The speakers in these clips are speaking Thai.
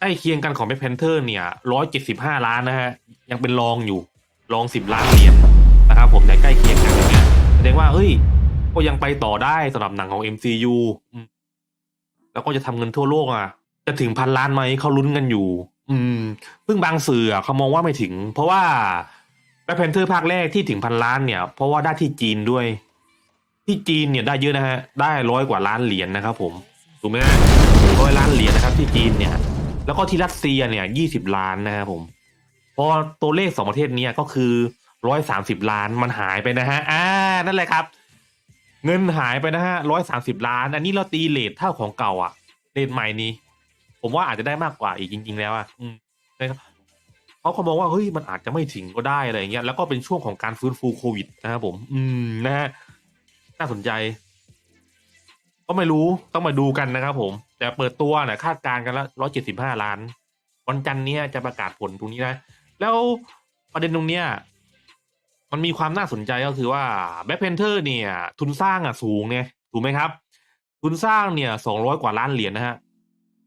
ใกล้เคียงกันของแบ็คแพนเทอร์เนี่ยร้อยเจ็ดสิบห้าล้านนะฮะ ยังเป็นรองอยู่รองสิบล้านเหรียญนะครับผมแต่ใกล้เคียงกันอย่างเงี้ยแสดงว่าเฮ้ย ก็ยังไปต่อได้สำหรับหนังของ MCU แล้วก็จะทำเงินทั่วโลกอะ จะถึงพันล้านไหมเขาลุ้นกันอยู่ อืมซึ่งบางสื่ออะเขามองว่าไม่ถึง เพราะว่าแบ็คแพนเทอร์ภาคแรกที่ถึงพันล้านเนี่ย เพราะว่าได้ที่จีนด้วย ที่จีนเนี่ยได้เยอะนะฮะ ได้ร้อยกว่าล้านเหรียญนะครับผมถูกไหมร้อยล้านเหรียญนะครับที่จีนเนี่ย แล้วก็ที่รัสเซียเนี่ยยี่สิบล้านนะครับผม พอตัวเลขสองประเทศนี้ก็คือร้อยสามสิบล้านมันหายไปนะฮะ อ่า นั่นแหละครับ เงินหายไปนะฮะร้อยสามสิบล้าน อันนี้เราตีเลทเท่าของเก่าอะเลทใหม่นี้ ผมว่าอาจจะได้มากกว่าอีกจริง ๆ แล้วอะอืมนะครับเขาเขามองว่าเฮ้ยมันอาจจะไม่ถึงก็ได้อะไรอย่างเงี้ยแล้วก็เป็นช่วงของการฟื้นฟูโควิดนะครับผม อืมนะฮะน่าสนใจ ก็ไม่รู้ต้องมาดูกันนะครับผม แต่เปิดตัวนี่ยคาดการณ์กันละร้อยเจ็ดสิบห้าล้าน วันจันทร์นี้จะประกาศผลตรงนี้นะ แล้วประเด็นตรงเนี้ยมันมีความน่าสนใจก็คือว่าแบ็คเพนเทอร์เนี่ย ทุนสร้างอะสูงเนี่ยถูกไหมครับ ทุนสร้างเนี่ยสองร้อยกว่าล้านเหรียญนะฮะ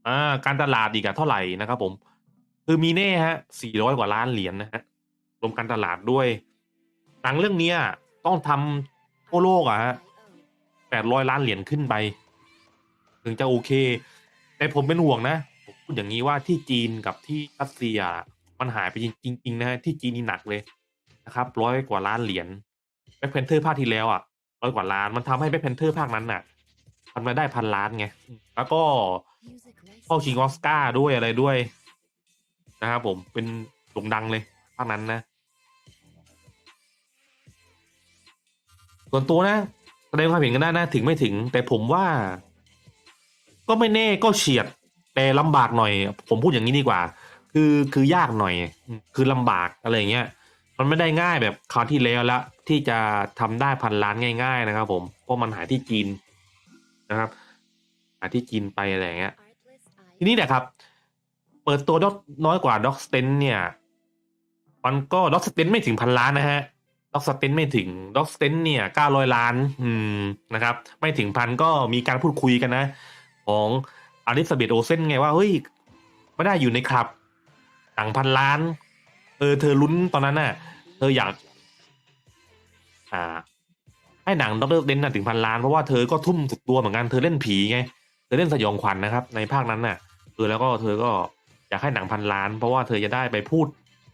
อ่าการตลาดอีกอะเท่าไหร่นะครับผม คือมีแน่ฮะสี่ร้อยกว่าล้านเหรียญนะฮะรวมการตลาดด้วยหนังเรื่องเนี้ยต้องทำทั่วโลกอะฮะ แปดร้อยล้านเหรียญขึ้นไป ถึงจะโอเค แต่ผมเป็นห่วงนะผมพูดอย่างนี้ว่าที่จีนกับที่รัสเซียมันหายไปจริงๆนะฮะที่จีนนี่หนักเลยนะครับร้อยกว่าล้านเหรียญแบ็คแพนเทอร์ภาคที่แล้วอะร้อยกว่าล้านมันทำให้แบ็คแพนเทอร์ภาคนั้นน่ะมันมาได้พันล้านไงแล้วก็เข้าชิงออสการ์ด้วยอะไรด้วยนะครับผมเป็นโด่งดังเลยภาคนั้นนะส่วนตัวนะ แสดงความเห็นกันได้นะถึงไม่ถึง แต่ผมว่า ก็ไม่แน่ก็เฉียด แต่ลำบากหน่อย ผมพูดอย่างนี้ดีกว่า คือคือยากหน่อย คือลำบากอะไรเงี้ยมันไม่ได้ง่ายแบบคราวที่แล้วละที่จะทำได้พันล้านง่าย ๆ นะครับ ผมเพราะมันหายที่จีนนะครับ หาที่จีนไปอะไรเงี้ย ทีนี้เนี่ยครับ เปิดตัวด็อกน้อยกว่าด็อกสเตนเนี่ย มันก็ด็อกสเตนไม่ถึงพันล้านนะฮะ ด็อกสเตนไม่ถึงด็อกสเตนเนี่ยเก้าร้อยล้าน อืมนะครับ ไม่ถึงพันก็มีการพูดคุยกันนะ ของอลิซาเบธโอเซนไงว่าเฮ้ยไม่ได้อยู่ในคลับหนังพันล้าน เออ เธอลุ้นตอนนั้นน่ะ เธออยาก อ่า ให้หนังด็อกเตอร์เดนน่ะถึงพันล้าน เพราะว่าเธอก็ทุ่มสุดตัวเหมือนกันเธอเล่นผีไง เธอเล่นสยองขวัญนะครับ ในภาคนั้นน่ะเออแล้วก็เธอก็อยากให้หนังพันล้าน เพราะว่าเธอจะได้ไปพูด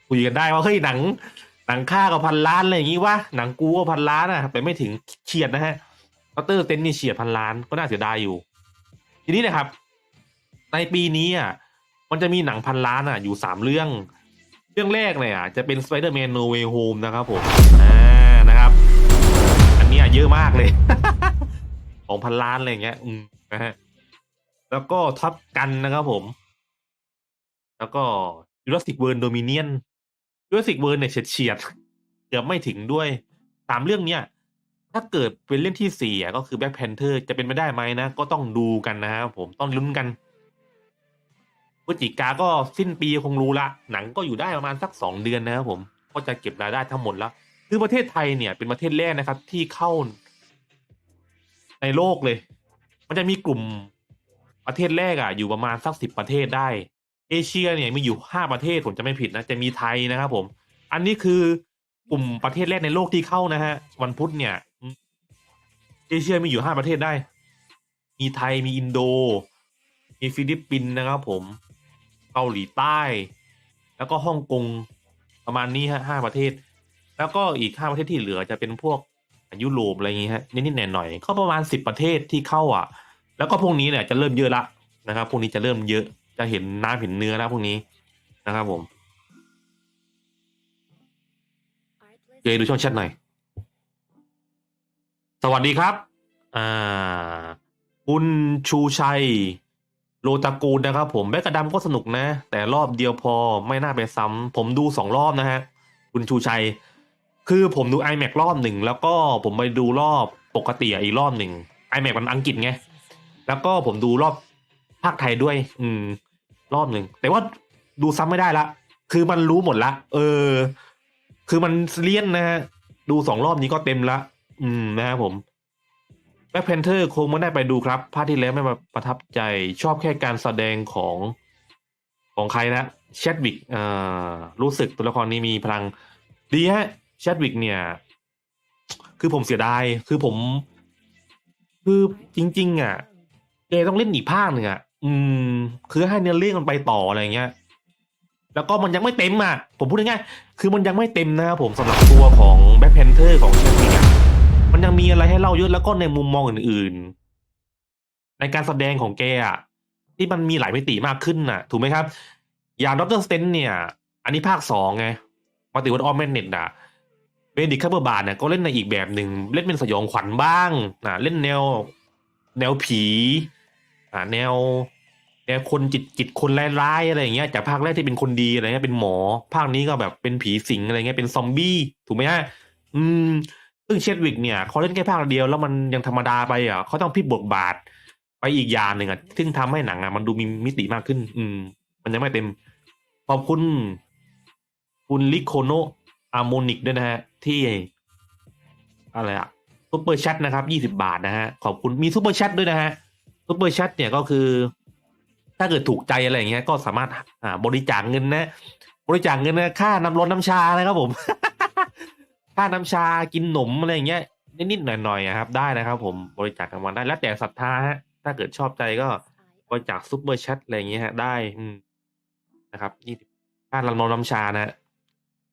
คุยกันได้ว่าเฮ้ยหนัง หนังค่ากับพันล้านอะไรอย่างงี้วะหนังกูก็พันล้านอะแต่ไม่ถึงเฉียดนะฮะด็อกเตอร์เต้นนี่เฉียดพันล้านก็น่าเสียดายอยู่ ทีนี้นะครับ ในปีนี้อะมันจะมีหนังพันล้านอะอยู่สามเรื่อง เรื่องแรกเนี่ยอะจะเป็น Spider-Man No Way Home นะครับผมอ่านะครับ อันนี้ยเยอะมากเลยของพันล้านอะไรอย่างเงี้ย อืมนะฮะแล้วก็ท็อปกันนะครับผม แล้วก็ Jurassic World Dominion Jurassic World เนียเฉีย ด้วยสิบเบอร์เนี่ยเฉียดๆเกือบไม่ถึงด้วยสามเรื่องเนี้ยถ้าเกิดเป็นเรื่องที่สี่ก็คือ Black Panther จะเป็นไปได้ไหมนะ ก็ต้องดูกันนะครับผมต้องลุ้นกันพฤศจิกาก็สิ้นปีคงรู้ละ หนังก็อยู่ได้ประมาณสักสองเดือนนะครับผมก็จะเก็บรายได้ทั้งหมดแล้วคือประเทศไทยเนี่ยเป็นประเทศแรกนะครับ ที่เข้าในโลกเลย มันจะมีกลุ่มประเทศแรกอะ อยู่ประมาณสักสิบประเทศได้ เอเชียเนี่ยมีอยู่ห้าประเทศผมจะไม่ผิดนะจะมีไทยนะครับผม อันนี้คือกลุ่มประเทศแรกในโลกที่เข้านะฮะ วันพุธเนี่ย เอเชียมีอยู่ห้าประเทศได้ มีไทยมีอินโด มีฟิลิปปินส์นะครับผมเกาหลีใต้ แล้วก็ฮ่องกงประมาณนี้ฮะห้าประเทศ แล้วก็อีกห้าประเทศที่เหลือจะเป็นพวกยุโรปอะไรอย่างงี้ฮะนิดๆหน่อยๆก็ประมาณสิบประเทศที่เข้าอะ แล้วก็พวกนี้เนี่ยจะเริ่มเยอะละนะครับพวกนี้จะเริ่มเยอะ จะเห็นน้ำเห็นเนื้อแล้วพวกนี้นะครับผมเจดูช่องแชทหน่อย สวัสดีครับ อ่า คุณชูชัย โลตระกูลนะครับผมแบ็กกระดำก็สนุกนะ แต่รอบเดียวพอไม่น่าไปซ้ำผมดูสองรอบนะฮะ คุณชูชัย คือผมดู iMac รอบหนึ่ง แล้วก็ผมไปดูรอบปกติอะอีกรอบหนึ่ง iMac มันอังกฤษไง แล้วก็ผมดูรอบภาคไทยด้วย อืม รอบหนึ่งแต่ว่าดูซ้ำไม่ได้ละ คือมันรู้หมดละ เออ คือมันเลี่ยนนะฮะ ดูสองรอบนี้ก็เต็มละ อืมนะครับผมแบ็คแพนเทอร์คงไม่ได้ไปดูครับภาคที่แล้วไม่มาประทับใจชอบแค่การแสดงของของใครนะแชดวิกเอ่อรู้สึกตัวละครนี้มีพลัง ดีฮะแชดวิกเนี่ย คือผมเสียดาย คือผม คือจริง ๆ อะแกต้องเล่นอีกภาคหนึ่งอะ อืม คือให้เนื้อเรื่องมันไปต่ออะไรเงี้ย แล้วก็มันยังไม่เต็มอะ ผมพูดง่ายๆคือมันยังไม่เต็มนะครับผมสำหรับตัวของแบ็คแพนเทอร์ของแชดวิกอ่มันยังมีอะไรให้เล่าเยอะแล้วก็ในมุมมองอื่นๆ ในการแสดงของแกอะที่มันมีหลายมิติมากขึ้นน่ะ ถูกไหมครับ อย่างดรสเตนเนี่ย อันนี้ภาคสองไงมาติวัตออมแมนเน็ตอะเบนดิคัพเบอร์บาร์เนี่ยก็เล่นในอีกแบบหนึ่งเล่นเป็นสยองขวัญบ้างอะเล่นแนว แนวผี อ่าแนวแนวคนจิตจิตคนร้ายๆอะไรอย่างเงี้ยจากภาคแรกที่เป็นคนดีอะไรเงี้ยเป็นหมอ ภาคนี้ก็แบบเป็นผีสิงอะไรเงี้ยเป็นซอมบี้ถูกไหมฮะอืมซึ่งเชดวิกเนี่ยเขาเล่นแค่ภาคเดียวแล้วมันยังธรรมดาไปอะเขาต้องพลิกบทบาท ไปอีกอย่างหนึ่งอะซึ่งทำให้หนังอะมันดูมีมิติมากขึ้น อืม มันยังไม่เต็มขอบคุณคุณลิโคโนอาโมนิกด้วยนะฮะ ที่อะไรอะซุปเปอร์แชทนะครับยี่สิบาทนะฮะ ขอบคุณมีซุปเปอร์แชทด้วยนะฮะ ซุปเปอร์แชทเนี่ยก็คือ ถ้าเกิดถูกใจอะไรอย่างเงี้ยก็สามารถอ่าบริจาคเงินนะ บริจาคเงินนะค่าน้ำร้อนน้ำชานะครับผม ค่าน้ำชากินหนมอะไรอย่างเงี้ยนิดๆหน่อยๆอะครับ ได้นะครับ ผมบริจาคกันมาได้แล้วแต่ศรัทธาฮะถ้าเกิดชอบใจก็บริจาคซุปเปอร์แชทอะไรอย่างเงี้ยฮะได้นะครับยี่สิบค่าน้ำร้อนน้ำชานะ